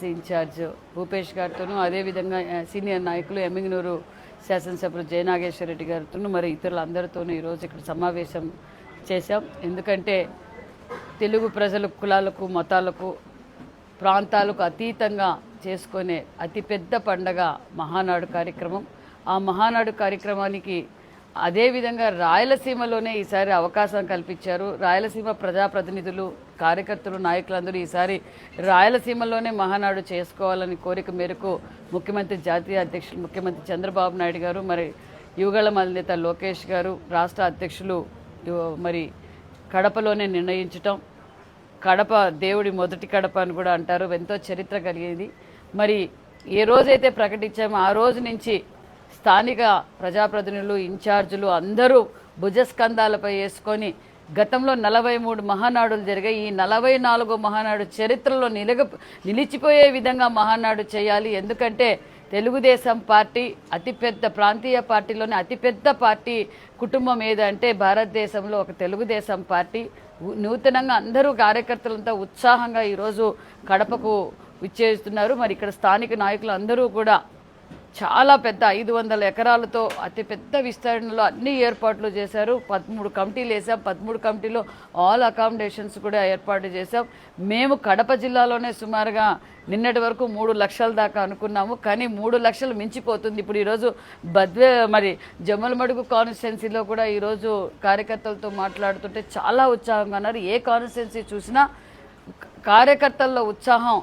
Constituency incharge Bhupesh గారితోనూ అదేవిధంగా senior నాయకులు ఎమ్మిగనూరు శాసనసభ్యులు జయనాగేశ్వర రెడ్డి గారితోనూ మరి ఇతరులందరితోనూ ఈరోజు ఇక్కడ సమావేశం చేశాం. ఎందుకంటే తెలుగు ప్రజలు కులాలకు మతాలకు ప్రాంతాలకు అతీతంగా చేసుకునే అతిపెద్ద పండగ మహానాడు కార్యక్రమం. ఆ మహానాడు కార్యక్రమానికి అదేవిధంగా రాయలసీమలోనే ఈసారి అవకాశం కల్పించారు. రాయలసీమ ప్రజాప్రతినిధులు కార్యకర్తలు నాయకులందరూ ఈసారి రాయలసీమలోనే మహానాడు చేసుకోవాలని కోరిక మేరకు ముఖ్యమంత్రి జాతీయ అధ్యక్షులు ముఖ్యమంత్రి చంద్రబాబు నాయుడు గారు మరి యువగళ నేత లోకేష్ గారు రాష్ట్ర అధ్యక్షులు మరి కడపలోనే నిర్ణయించటం కడప దేవుడి మొదటి కడప అని కూడా అంటారు. ఎంతో చరిత్ర కలిగేది. మరి ఏ రోజైతే ప్రకటించామో ఆ రోజు నుంచి స్థానిక ప్రజాప్రతినిధులు ఇన్ఛార్జీలు అందరూ భుజస్కంధాలపై వేసుకొని గతంలో నలభై మూడు మహానాడులు జరిగాయి. ఈ నలభై నాలుగో మహానాడు చరిత్రలో నిలగ నిలిచిపోయే విధంగా మహానాడు చేయాలి. ఎందుకంటే తెలుగుదేశం పార్టీ అతిపెద్ద ప్రాంతీయ పార్టీలోనే అతిపెద్ద పార్టీ కుటుంబం ఏదంటే భారతదేశంలో ఒక తెలుగుదేశం పార్టీ. నూతనంగా అందరూ కార్యకర్తలంతా ఉత్సాహంగా ఈరోజు కడపకు విచ్చేస్తున్నారు. మరి ఇక్కడ స్థానిక నాయకులు అందరూ కూడా చాలా పెద్ద ఐదు వందల ఎకరాలతో అతిపెద్ద విస్తరణలో అన్ని ఏర్పాట్లు చేశారు. పదమూడు కమిటీలు వేసాం పదమూడు కమిటీలో ఆల్ అకామిడేషన్స్ కూడా ఏర్పాటు చేశాం. మేము కడప జిల్లాలోనే సుమారుగా నిన్నటి వరకు మూడు లక్షల దాకా అనుకున్నాము. కానీ మూడు లక్షలు మించిపోతుంది. ఇప్పుడు ఈరోజు బద్వే మరి జమ్మలమడుగు కాన్స్టిట్యున్సీలో కూడా ఈరోజు కార్యకర్తలతో మాట్లాడుతుంటే చాలా ఉత్సాహంగా ఉన్నారు. ఏ కాన్స్టిట్యున్సీ చూసినా కార్యకర్తల్లో ఉత్సాహం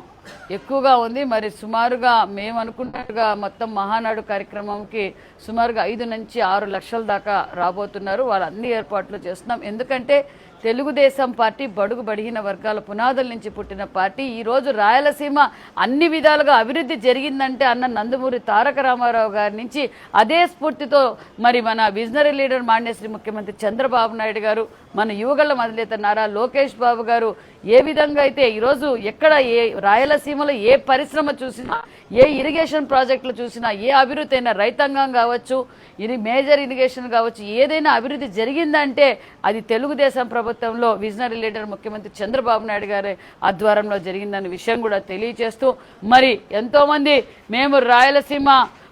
ఎక్కువగా ఉంది. మరి సుమారుగా మేము అనుకున్నట్టుగా మొత్తం మహానాడు కార్యక్రమంకి సుమారుగా ఐదు నుంచి ఆరు లక్షల దాకా రాబోతున్నారు. వాళ్ళు అన్ని ఏర్పాట్లు చేస్తున్నాం. ఎందుకంటే తెలుగుదేశం పార్టీ బడుగు బడిగిన వర్గాల పునాదుల నుంచి పుట్టిన పార్టీ. ఈరోజు రాయలసీమ అన్ని విధాలుగా అభివృద్ధి జరిగిందంటే అన్న నందమూరి తారక రామారావు గారి నుంచి అదే స్ఫూర్తితో మరి మన విజనరీ లీడర్ మాన్యశ్రీ ముఖ్యమంత్రి చంద్రబాబు నాయుడు గారు మన యువగళ్ళ మొదలైతే నారా లోకేష్ బాబు గారు ఏ విధంగా అయితే ఈరోజు ఎక్కడ ఏ రాయలసీమ రాయలసీమలో ఏ పరిశ్రమ చూసినా ఏ ఇరిగేషన్ ప్రాజెక్టులు చూసినా ఏ అభివృద్ధి అయినా రైతాంగం కావచ్చు ఇది మేజర్ ఇరిగేషన్ కావచ్చు ఏదైనా అభివృద్ధి జరిగిందంటే అది తెలుగుదేశం ప్రభుత్వంలో విజనరీ లీడర్ ముఖ్యమంత్రి చంద్రబాబు నాయుడు గారి ఆధ్వర్యంలో జరిగిందనే విషయం కూడా తెలియజేస్తూ మరి ఎంతోమంది మేము రాయలసీమ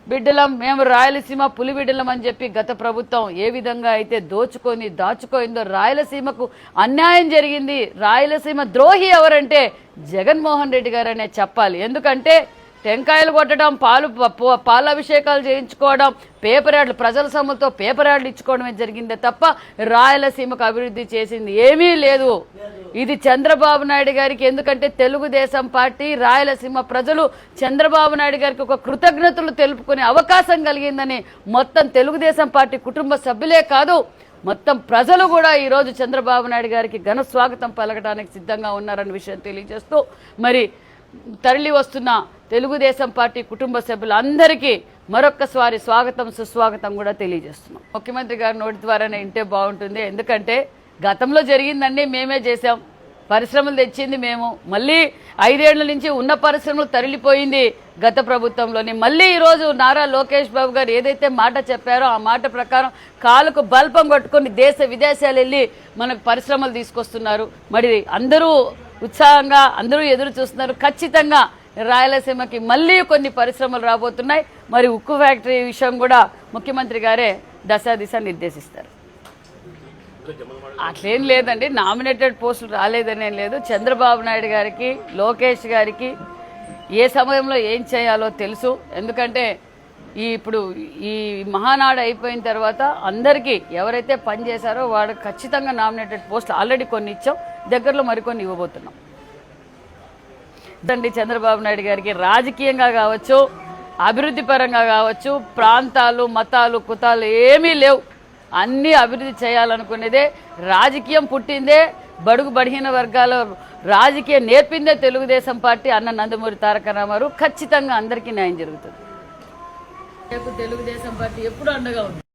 బిడ్డలం మేము రాయలసీమ పులి బిడ్డలం అని చెప్పి గత ప్రభుత్వం ఏ విధంగా అయితే దోచుకొని దాచుకోయిందో రాయలసీమకు అన్యాయం జరిగింది. రాయలసీమ ద్రోహి ఎవరంటే జగన్మోహన్ రెడ్డి గారనే చెప్పాలి. ఎందుకంటే టెంకాయలు కొట్టడం పాలు ప- అభిషేకాలు పాలాభిషేకాలు చేయించుకోవడం పేపర్ యాడ్లు ప్రజల సొమ్ముతో పేపర్ యాడ్లు ఇచ్చుకోవడమే జరిగిందే తప్ప రాయలసీమకు అభివృద్ధి చేసింది ఏమీ లేదు. ఇది చంద్రబాబు నాయుడు గారికి ఎందుకంటే తెలుగుదేశం పార్టీ రాయలసీమ ప్రజలు చంద్రబాబు నాయుడు గారికి ఒక కృతజ్ఞతలు తెలుపుకునే అవకాశం కలిగిందని మొత్తం తెలుగుదేశం పార్టీ కుటుంబ సభ్యులే కాదు మొత్తం ప్రజలు కూడా ఈరోజు చంద్రబాబు నాయుడు గారికి ఘన స్వాగతం పలకడానికి సిద్ధంగా ఉన్నారన్న విషయం తెలియజేస్తూ మరి తరలి వస్తున్న తెలుగుదేశం పార్టీ కుటుంబ సభ్యులందరికీ మరొక్కసారి స్వాగతం సుస్వాగతం కూడా తెలియజేస్తున్నాం. ముఖ్యమంత్రి గారి నోటి ద్వారానే ఇంటే బాగుంటుంది. ఎందుకంటే గతంలో జరిగిందండి మేమే చేశాం. పరిశ్రమలు తెచ్చింది మేము. మళ్ళీ ఐదేళ్ళ నుంచి ఉన్న పరిశ్రమలు తరలిపోయింది గత ప్రభుత్వంలోని. మళ్ళీ ఈరోజు నారా లోకేష్ బాబు గారు ఏదైతే మాట చెప్పారో ఆ మాట ప్రకారం కాలుకు బల్పం కొట్టుకొని దేశ విదేశాలు వెళ్ళి మనకు పరిశ్రమలు తీసుకొస్తున్నారు. మరి అందరూ ఉత్సాహంగా అందరూ ఎదురు చూస్తున్నారు. ఖచ్చితంగా రాయలసీమకి మళ్ళీ కొన్ని పరిశ్రమలు రాబోతున్నాయి. మరి ఉక్కు ఫ్యాక్టరీ విషయం కూడా ముఖ్యమంత్రి గారే దశ దిశ నిర్దేశిస్తారు. అట్లేం లేదండి. నామినేటెడ్ పోస్టులు రాలేదనేం లేదు. చంద్రబాబు నాయుడు గారికి లోకేష్ గారికి ఏ సమయంలో ఏం చేయాలో తెలుసు. ఎందుకంటే ఈ ఇప్పుడు ఈ మహానాడు అయిపోయిన తర్వాత అందరికీ ఎవరైతే పని చేశారో వాడు ఖచ్చితంగా నామినేటెడ్ పోస్టులు ఆల్రెడీ కొన్ని ఇచ్చాం. దగ్గరలో మరికొన్ని ఇవ్వబోతున్నాం. దండి చంద్రబాబు నాయుడు గారికి రాజకీయంగా కావచ్చు అభివృద్ధి పరంగా కావచ్చు ప్రాంతాలు మతాలు కుతాలు ఏమీ లేవు. అన్నీ అభివృద్ధి చేయాలనుకునేదే రాజకీయం పుట్టిందే బడుగు బడిహీన వర్గాల రాజకీయం నేర్పిందే తెలుగుదేశం పార్టీ అన్న నందమూరి తారక రామారావు ఖచ్చితంగా అందరికీ న్యాయం జరుగుతుంది. తెలుగుదేశం పార్టీ ఎప్పుడు అండగా ఉంది